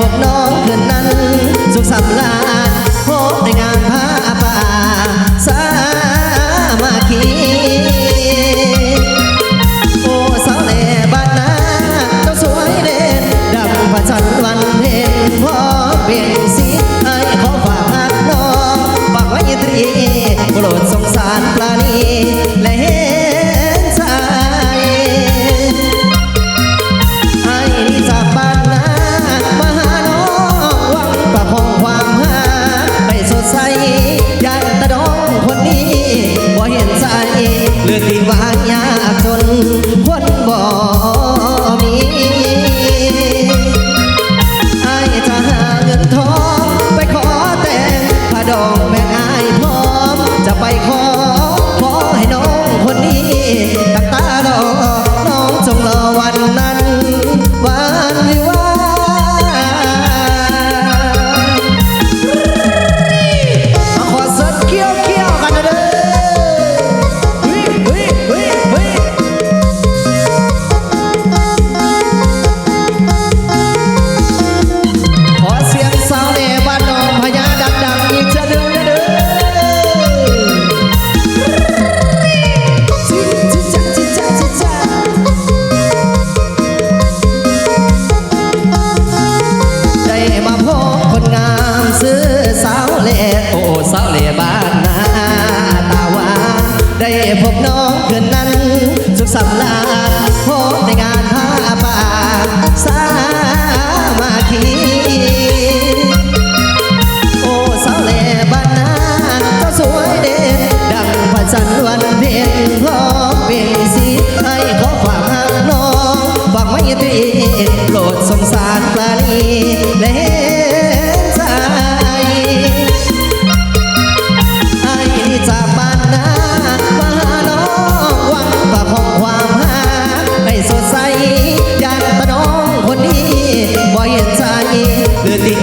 พบน้องเคืนนั้น สุขสำราญ ไปวาญาจน ได้พบน้องคืนนั้น สุขสำราญพบในงานผ้าป่าสามาคีโอ้สาวเล่บ้านนาก็สวยเด่น ดังพระจันทร์วันเพ็ญพร้อมเป็นสีให้ขอฝากหางน้องฝากไว้ด้วยโปรดสงสารปราณีและ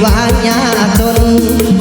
ว่ายาจน